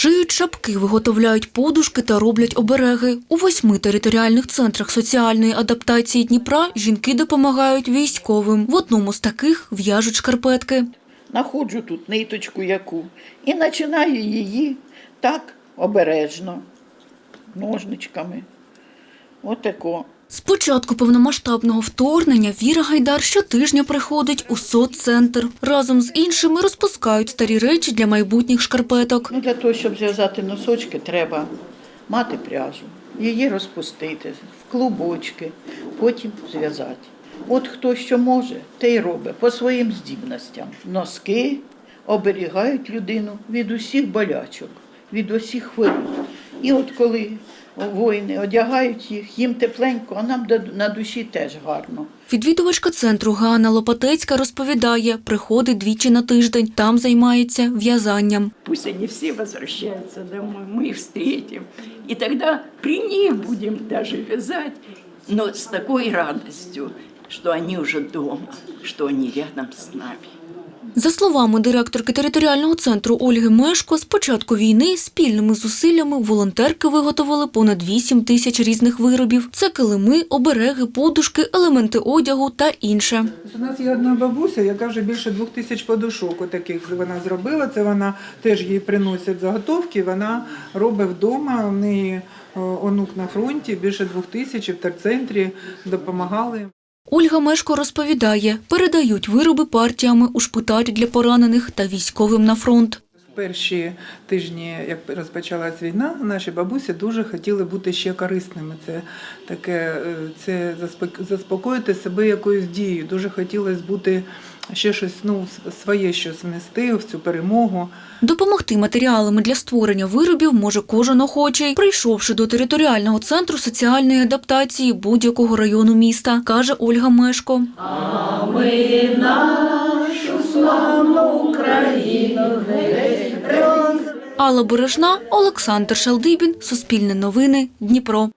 Шиють шапки, виготовляють подушки та роблять обереги. У восьми територіальних центрах соціальної адаптації Дніпра жінки допомагають військовим. В одному з таких в'яжуть шкарпетки. Находжу тут ниточку яку і починаю її так обережно, ножничками. Отако. З початку повномасштабного вторгнення Віра Гайдар щотижня приходить у соццентр. Разом з іншими розпускають старі речі для майбутніх шкарпеток. Ну, для того, щоб зв'язати носочки, треба мати пряжу, її розпустити в клубочки, потім зв'язати. От хто що може, те й робить по своїм здібностям. Носки оберігають людину від усіх болячок, від усіх хвороб. І от коли воїни одягають їх, їм тепленько, а нам на душі теж гарно. Відвідувачка центру Ганна Лопатецька розповідає, приходить двічі на тиждень, там займається в'язанням. Пусть они все возвращаются домой, мы их встретим. И тогда при них будем даже вязать, но с такой радостью, что они уже дома, что они рядом с нами. За словами директорки територіального центру Ольги Мешко, з початку війни спільними зусиллями волонтерки виготовили понад 8 тисяч різних виробів. Це килими, обереги, подушки, елементи одягу та інше. У нас є одна бабуся, яка вже більше двох тисяч подушок таких вона зробила. Це вона теж їй приносять заготовки. Вона робить вдома. У неї е, онук на фронті, більше двох тисяч в терцентрі допомагали. Ольга Мешко розповідає, передають вироби партіями у шпиталь для поранених та військовим на фронт. Перші тижні, як розпочалась війна, наші бабусі дуже хотіли бути ще корисними. Це таке, е, це заспок- заспокоїти себе якоюсь дією. Дуже хотілося бути ще щось ну, своє щось внести в цю перемогу. Допомогти матеріалами для створення виробів може кожен охочий, прийшовши до територіального центру соціальної адаптації будь-якого району міста, каже Ольга Мешко. Алла Бережна, Олександр Шалдибін, Суспільне новини, Дніпро.